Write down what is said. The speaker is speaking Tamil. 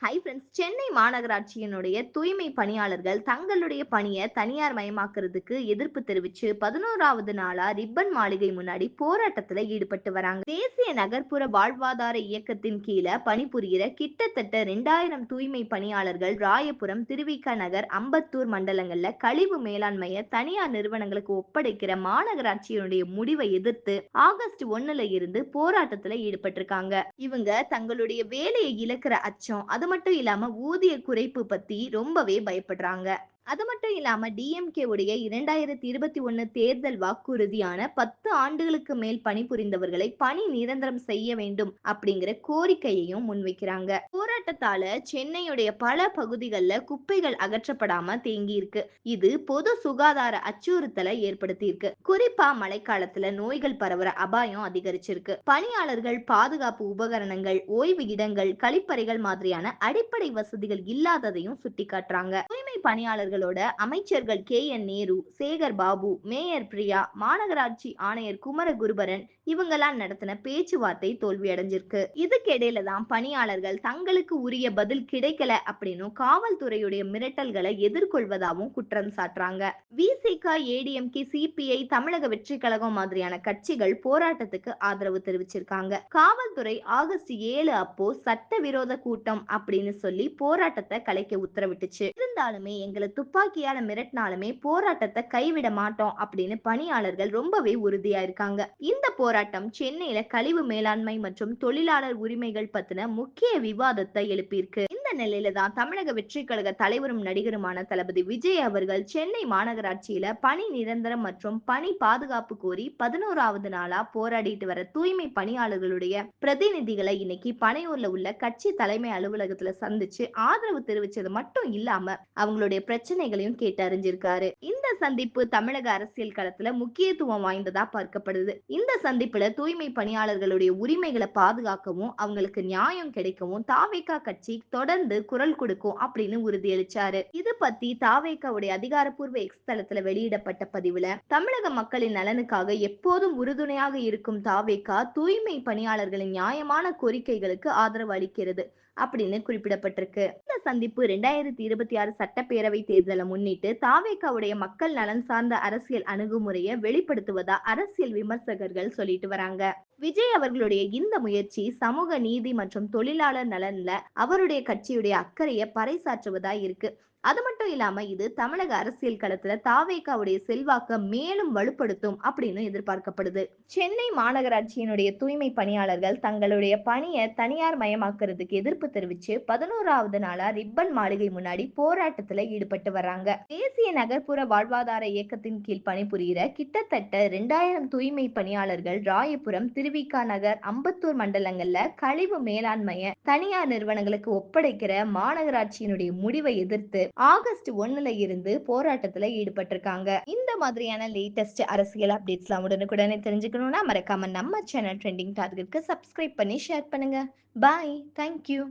ஹை ஃப்ரெண்ட்ஸ் சென்னை மாநகராட்சியினுடைய தூய்மை பணியாளர்கள் தங்களுடைய பணியை தனியார் மயமாக்குறதுக்கு எதிர்ப்பு தெரிவிச்சு பதினோராவது நாளா ரிப்பன் மாளிகை முன்னாடி போராட்டத்துல ஈடுபட்டு வராங்க. தேசிய நகர்ப்புற வாழ்வாதார இயக்கத்தின் கீழே பணிபுரிகிற கிட்டத்தட்ட ரெண்டாயிரம் தூய்மை பணியாளர்கள் ராயபுரம் திருவிக நகர் அம்பத்தூர் மண்டலங்கள்ல கழிவு மேலாண்மையை தனியார் நிறுவனங்களுக்கு ஒப்படைக்கிற மாநகராட்சியினுடைய முடிவை எதிர்த்து ஆகஸ்ட் ஒன்னுல இருந்து போராட்டத்துல ஈடுபட்டிருக்காங்க. இவங்க தங்களுடைய வேலையை இழக்கிற அச்சம் அது மட்டும் இல்லாம ஊதிய குறைப்பு பத்தி ரொம்பவே பயப்படுறாங்க. அது மட்டும் இல்லாம டிஎம்கே உடைய இரண்டாயிரத்தி இருபத்தி ஒண்ணு தேர்தல் வாக்குறுதியான பத்து ஆண்டுகளுக்கு மேல் பணிபுரிந்தவர்களை பணி நிரந்தரம் செய்ய வேண்டும் அப்படிங்கிற கோரிக்கையையும் முன்வைக்கிறாங்க. போராட்டத்தால சென்னையுடைய பல பகுதிகளில் குப்பைகள் அகற்றப்படாம தேங்கி இருக்கு இது பொது சுகாதார அச்சுறுத்தலை ஏற்படுத்தியிருக்கு. குறிப்பா மழைக்காலத்துல நோய்கள் பரவுற அபாயம் அதிகரிச்சிருக்கு. பணியாளர்கள் பாதுகாப்பு உபகரணங்கள் ஓய்வு இடங்கள் கழிப்பறைகள் மாதிரியான அடிப்படை வசதிகள் இல்லாததையும் சுட்டிக்காட்டுறாங்க. தூய்மை பணியாளர்கள் அவர்களோட அமைச்சர்கள் K N Nehru Sekar Babu mayor Priya மாநகராட்சி ஆணையர் குமர குருபரன் இவங்கெல்லாம் நடத்தின பேச்சுவார்த்தை தோல்வி அடைஞ்சிருக்கு. இதுக்கு இடையில தான் பணியாளர்கள் தங்களுக்கு உரிய பதில் கிடைக்கல அப்படின்னு காவல்துறையுடைய மிரட்டல்களை எதிர்கொள்வதாகவும் குற்றம் சாட்டுறாங்க. விசிக ஏடிஎம்கே சிபிஐ தமிழக வெற்றி கழகம் மாதிரியான கட்சிகள் போராட்டத்துக்கு ஆதரவு தெரிவிச்சிருக்காங்க. காவல்துறை ஆகஸ்ட் ஏழு அப்போ சட்டவிரோத கூட்டம் அப்படின்னு சொல்லி போராட்டத்தை கலைக்க உத்தரவிட்டுச்சு. இருந்தாலுமே எங்களை துப்பாக்கியால மிரட்டினாலுமே போராட்டத்தை கைவிட மாட்டோம் அப்படின்னு பணியாளர்கள் ரொம்பவே உறுதியா இருக்காங்க இந்த போராட்டம் சென்னையில கழிவு மேலாண்மை மற்றும் தொழிலாளர் உரிமைகள் பத்தின முக்கிய விவாதத்தை எழுப்பியிருக்கு. இந்த நிலையில தான் தமிழக வெற்றி கழக தலைவரும் நடிகருமான தளபதி விஜய் அவர்கள் சென்னை மாநகராட்சியில பணி நிரந்தரம் மற்றும் பணி பாதுகாப்பு கோரி பதினோராவது நாளா போராடிட்டு வர தூய்மை பணியாளர்களுடைய பிரதிநிதிகளை இன்னைக்கு பனையூர்ல உள்ள கட்சி தலைமை அலுவலகத்துல சந்திச்சு ஆதரவு தெரிவிச்சது மட்டும் இல்லாம அவங்களுடைய பிரச்சனைகளையும் கேட்டறிஞ்சிருக்காரு இந்த சந்திப்பு தமிழக அரசியல் களத்துல முக்கியத்துவம் வாய்ந்ததா பார்க்கப்படுது. இந்த சந்திப்புல தூய்மை பணியாளர்களுடைய உரிமைகளை பாதுகாக்கவும் அவங்களுக்கு நியாயம் கிடைக்கவும் தாவேகா கட்சி தொடர் தொடர்ந்து குரல் கொடுக்கும் அப்படின்னு உறுதியளிச்சாரு. இது பத்தி தாவேக்காவுடைய அதிகாரப்பூர்வ எக்ஸ் தளத்துல வெளியிடப்பட்ட பதிவுல தமிழக மக்களின் நலனுக்காக எப்போதும் உறுதுணையாக இருக்கும் தாவேக்கா தூய்மை பணியாளர்களின் நியாயமான கோரிக்கைகளுக்கு ஆதரவு அளிக்கிறது. அப்படின்னு குறிப்பிடப்பட்டிருக்கு. இந்த சந்திப்பு ரெண்டாயிரத்தி இருபத்தி ஆறு சட்டப்பேரவை தேர்தலை முன்னிட்டு தாவேக்காவுடைய மக்கள் நலன் சார்ந்த அரசியல் அணுகுமுறையை வெளிப்படுத்துவதா அரசியல் விமர்சகர்கள் சொல்லிட்டு வராங்க. விஜய் அவர்களுடைய இந்த முயற்சி சமூக நீதி மற்றும் தொழிலாளர் நலன்ல அவருடைய கட்சியுடைய அக்கறையை பறைசாற்றுவதா இருக்கு. அது மட்டும் இல்லாம இது தமிழக அரசியல் களத்துல தாவேக்காவுடைய செல்வாக்க மேலும் வலுப்படுத்தும் அப்படின்னு எதிர்பார்க்கப்படுது. சென்னை மாநகராட்சியினுடைய தூய்மை பணியாளர்கள் தங்களுடைய பணியை தனியார் மயமாக்குறதுக்கு எதிர்ப்பு தெரிவிச்சு பதினோராவது நாளா ரிப்பன் மாளிகை முன்னாடி போராட்டத்துல ஈடுபட்டு வர்றாங்க. தேசிய நகர்ப்புற வாழ்வாதார இயக்கத்தின் கீழ் பணிபுரிகிற கிட்டத்தட்ட ரெண்டாயிரம் தூய்மை பணியாளர்கள் ராயபுரம் திருவிக்கா நகர் அம்பத்தூர் மண்டலங்கள்ல கழிவு மேலாண்மைய தனியார் நிறுவனங்களுக்கு ஒப்படைக்கிற மாநகராட்சியினுடைய முடிவை எதிர்த்து ஆகஸ்ட் ஒண்ணுல இருந்து போராட்டத்துல ஈடுபட்டிருக்காங்க. இந்த மாதிரியான லேட்டஸ்ட் அரசியல் அப்டேட்ஸ்லாம் உடனுக்குடனே தெரிஞ்சுக்கணும்னா மறக்காம நம்ம சேனல் ட்ரெண்டிங் டார்கெட்க்கு சப்ஸ்கிரைப் பண்ணி ஷேர் பண்ணுங்க. Bye thank you